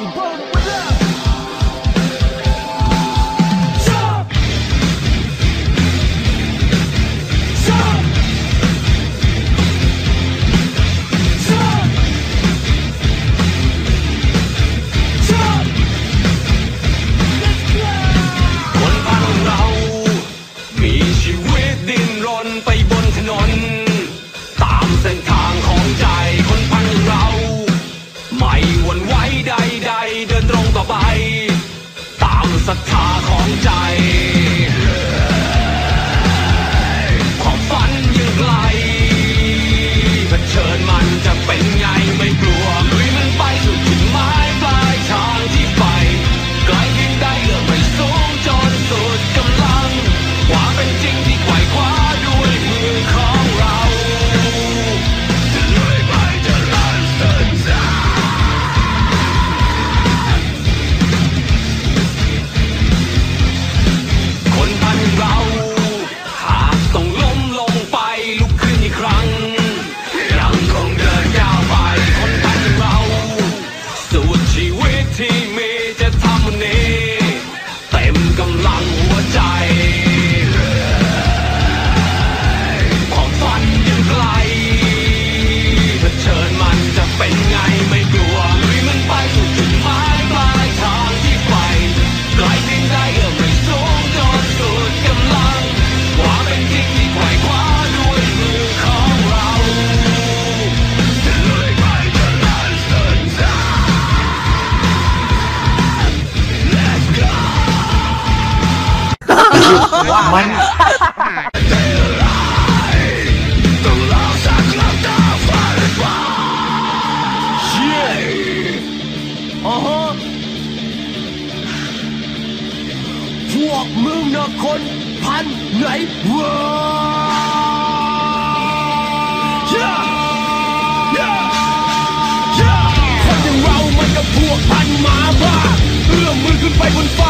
Burn มันพวกมึงนัะคนพันไหนเวอคนอย่างเรามันก็พวกพันหมาบ้าเอื้อมมือขึ้นไปบนฟ้า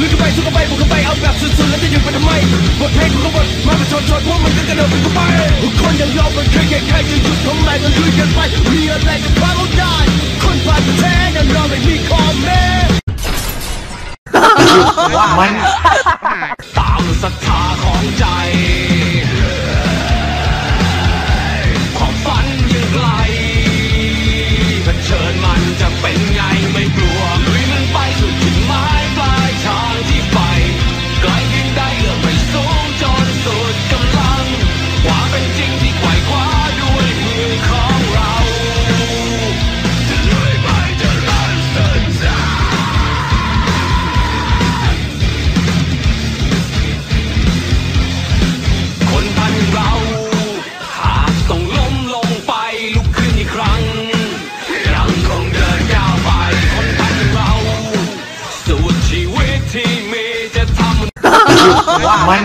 ลุยกันไปสู้กันไปบุกไปเอาแบบสุดๆแล้วจะหยุดมันทำไมบทเพลงกูก็บทมาประชนชนพวกมันก็กระโดดกันไปคนอย่างเรามันแค่แค่แค่จะหยุดทำไมก็ลุยกันไปมีอะไรก็พาเราได้คนผ่านแท้นั้นเราไม่มีคอมเม้มันตามศรัทธาของใจ มัน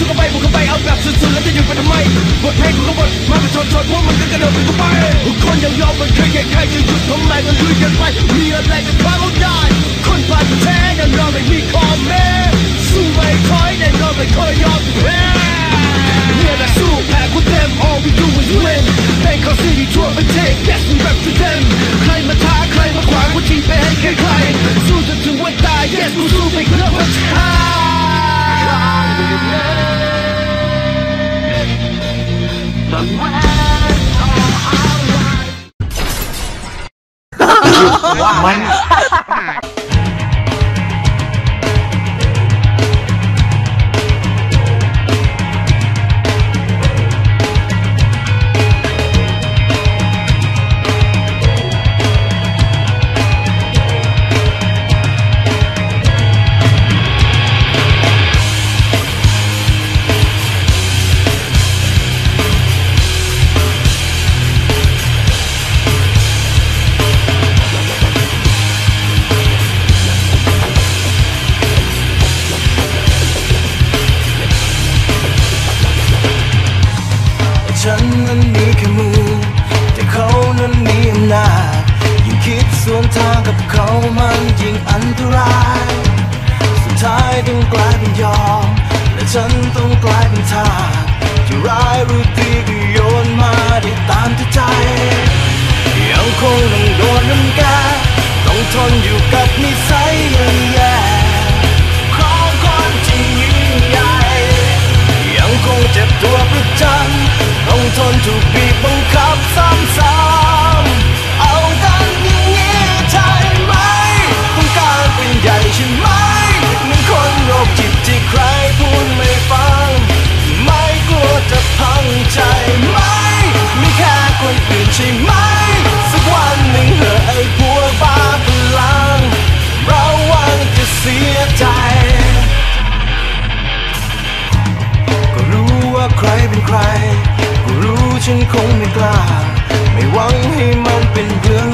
ทุกเขาไปบุกเไปเอาแบบสุดๆแล้วจะหยุดไปทำไมบทเพลงกูก็บทมาประชนชนพวกมันก็กระโดดไปกไปคนยังยอมมันเคยแข่งใครจะหยุดทำไามันลุยกันไปมีอะไรจะนบ้าก็ได้ คนผ่านแท้ยังรอไม่มีคอมเมสู้ไม่ถอยแน่นอนไม่เคยยอมแพ้เนี่ยแหละสู้แพ้กูเต็ม all we do is win เป็นข้อสิ่งที่ชั่วเป็ ไม่ยอม และฉันต้องกลายเป็นทาสจะร้ายหรือดีก็โยนมาได้ตามที่ใจ ยังคงต้องโดนน้ำแกต้องทนอยู่กับนิสัยแย่ของคนที่ยิ่งใหญ่ยังคงเจ็บตัวประจำต้องทนถูกบีบบังคับซ้ำ ฉันคงไม่กล้า ไม่หวังให้มันเป็นเรื่อง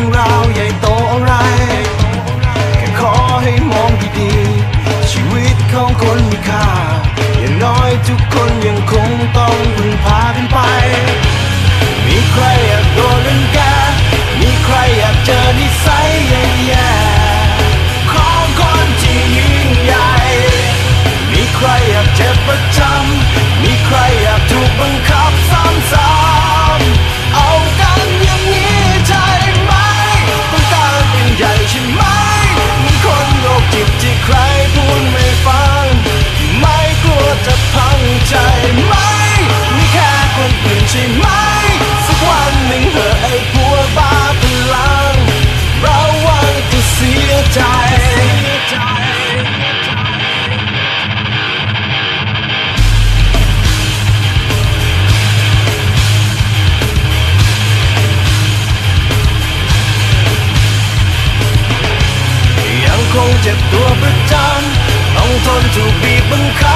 นถูกบีบบังคับ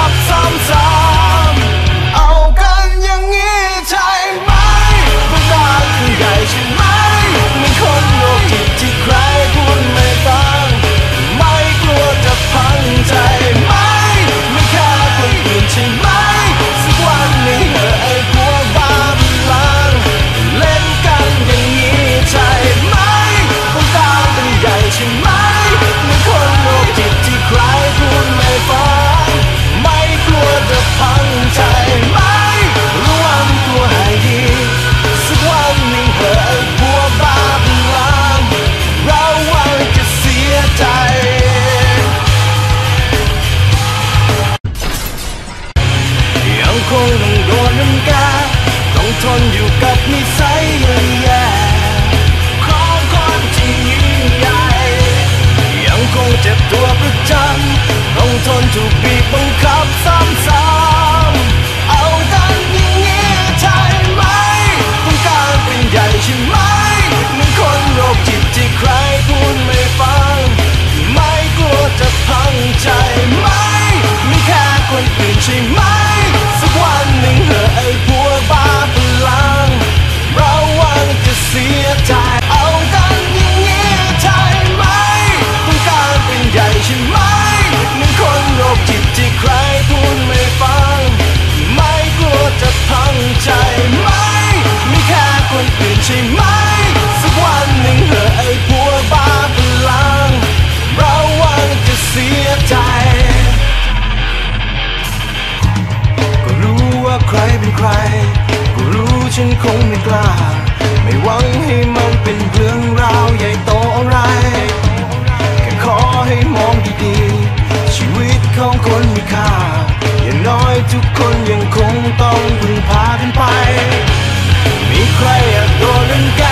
torn to be bone cups ทุกคนยังคงต้องพึ่งพากันไป มีใครอยากโดนลังแก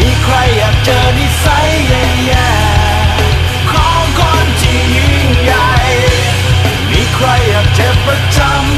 มีใครอยากเจอนิสัยแย่ๆของคนที่ยิ่งใหญ่ มีใครอยากเจ็บประจำ